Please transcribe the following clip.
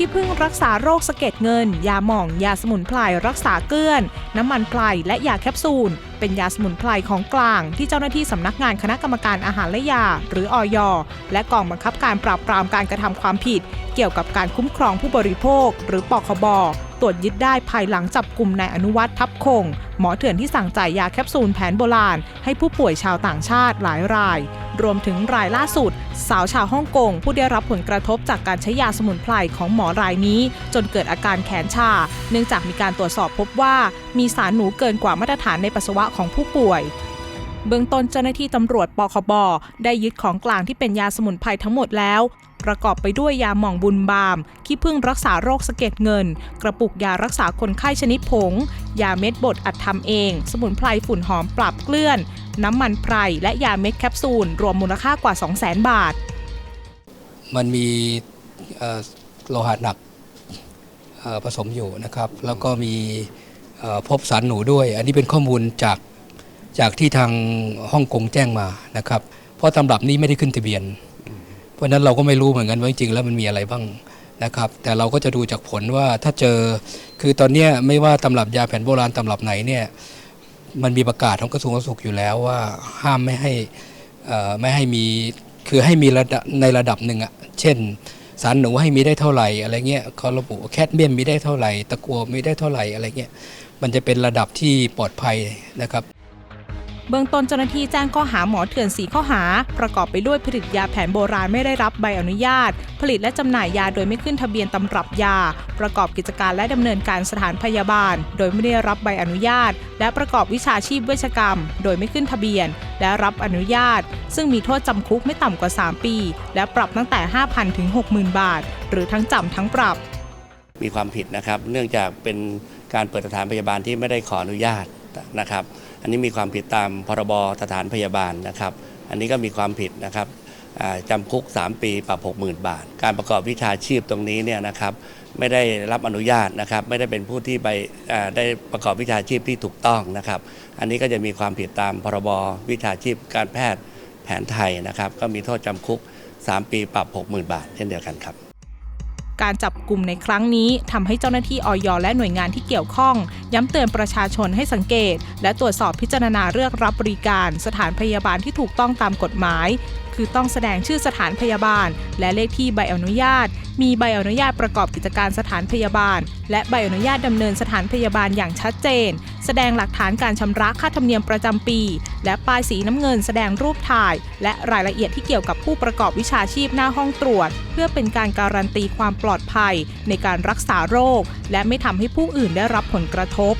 ขี้ผึ้งรักษาโรคสะเก็ดเงิน ยาหม่อง ยาสมุนไพรรักษาเกลื่อน น้ำมันไพรและยาแคปซูล เป็นยาสมุนไพรของกลาง ที่เจ้าหน้าที่สำนักงานคณะกรรมการอาหารและยา หรืออยและกองบังคับการปราบปรามการกระทำความผิด เกี่ยวกับการคุ้มครองผู้บริโภค หรือปคบ ตรวจยึดได้ภายหลังจับกลุ่มนายอนุวัฒน์ทับคง หมอเถื่อนที่สั่งจ่ายยาแคปซูลแผนโบราณ ให้ผู้ป่วยชาวต่างชาติหลายราย รวมถึงรายล่าสุด สาวชาวฮ่องกงผู้ได้รับผลกระทบจากการใช้ยาสมุนไพรของหมอรายนี้ จนเกิดอาการแขนชา เนื่องจากมีการตรวจสอบพบว่า มีสารหนูเกินกว่ามาตรฐานในปัสสาวะของผู้ป่วย เบื้องต้นเจ้าหน้าที่ตำรวจปคบได้ยึดของกลางที่เป็นยาสมุนไพรทั้งหมดแล้ว ประกอบไปด้วยยาหม่องบุญบาม ขี้ผึ้งรักษาโรคสะเก็ดเงิน กระปุกยารักษาคนไข้ชนิดผง ยาเม็ดบดอัดทำเอง สมุนไพรฝุ่นหอมปรับเกลื่อน น้ำมันไพรและยาเม็ดแคปซูล รวมมูลค่ากว่า 200,000 บาท มันมีโลหะหนักผสมอยู่นะครับ แล้วก็มีพบสารหนูด้วย อันนี้เป็นข้อมูลจาก จากที่ทางฮ่องกงแจ้งมานะครับ เพราะตำรับนี้ไม่ได้ขึ้นทะเบียน เพราะนั้นเราก็ไม่รู้เหมือนกันว่าจริงๆแล้วมันมีอะไรบ้างนะครับ แต่เราก็จะดูจากผลว่าถ้าเจอคือตอนนี้ไม่ว่าตำรับยาแผนโบราณตำรับไหนเนี่ยมันมีประกาศของกระทรวงสาธารณสุขอยู่แล้วว่าห้ามไม่ให้อ่อไม่ให้มีคือให้มีระดับในระดับหนึ่งอะเช่น สารหนูให้มีได้เท่าไหร่อะไรเงี้ยเขาระบุแคดเมียมมีได้เท่าไหร่ ตะกัวมีได้เท่าไหร่อะไรเงี้ยมันจะเป็นระดับที่ปลอดภัยนะครับ เบื้องต้นเจ้าหน้าที่แจ้งข้อหาหมอเถื่อนสีข้อหา ประกอบไปด้วยผลิตยาแผนโบราณไม่ได้รับใบอนุญาต ผลิตและจำหน่ายยาโดยไม่ขึ้นทะเบียนตำรับยา ประกอบกิจการและดำเนินการสถานพยาบาล โดยไม่ได้รับใบอนุญาต และประกอบวิชาชีพเวชกรรม โดยไม่ขึ้นทะเบียน และรับอนุญาต ซึ่งมีโทษจำคุกไม่ต่ำกว่า 3 ปี และปรับตั้งแต่ 5,000ถึง60,000 บาท หรือทั้งจำทั้งปรับ มีความผิดนะครับ เนื่องจากเป็นการเปิดสถานพยาบาลที่ไม่ได้ขออนุญาต นะครับ อันนี้มีความผิดตามพรบสถานพยาบาลนะครับ อันนี้ก็มีความผิดนะครับจำคุก 3 ปีปรับ 60,000 บาท การประกอบวิชาชีพตรงนี้เนี่ยนะครับไม่ได้รับอนุญาตนะครับ ไม่ได้เป็นผู้ที่ไปได้ประกอบวิชาชีพที่ถูกต้องนะครับ อันนี้ก็จะมีความผิดตามพรบวิชาชีพการแพทย์แผนไทยนะครับ ก็มีโทษจำคุก 3 ปีปรับ 60,000 บาท เช่นเดียวกันครับ การจับกลุ่มในครั้งนี้ทำให้เจ้าหน้าที่ออยและหน่วยงานที่เกี่ยวข้อง ย้ำเตือนประชาชนให้สังเกต และตรวจสอบพิจารณาเลือกรับบริการ สถานพยาบาลที่ถูกต้องตามกฎหมาย คือต้องแสดงชื่อสถานพยาบาล และเลขที่ใบอนุญาต มีใบอนุญาตประกอบกิจการสถานพยาบาล และใบอนุญาตดำเนินสถานพยาบาลอย่างชัดเจน แสดงหลักฐานการชำระค่าธรรมเนียมประจำปี และป้ายสีน้ำเงินแสดงรูปถ่าย และรายละเอียดที่เกี่ยวกับผู้ประกอบวิชาชีพหน้าห้องตรวจ เพื่อเป็นการการันตีความปลอดภัย ในการรักษาโรค และไม่ทำให้ผู้อื่นได้รับผลกระทบ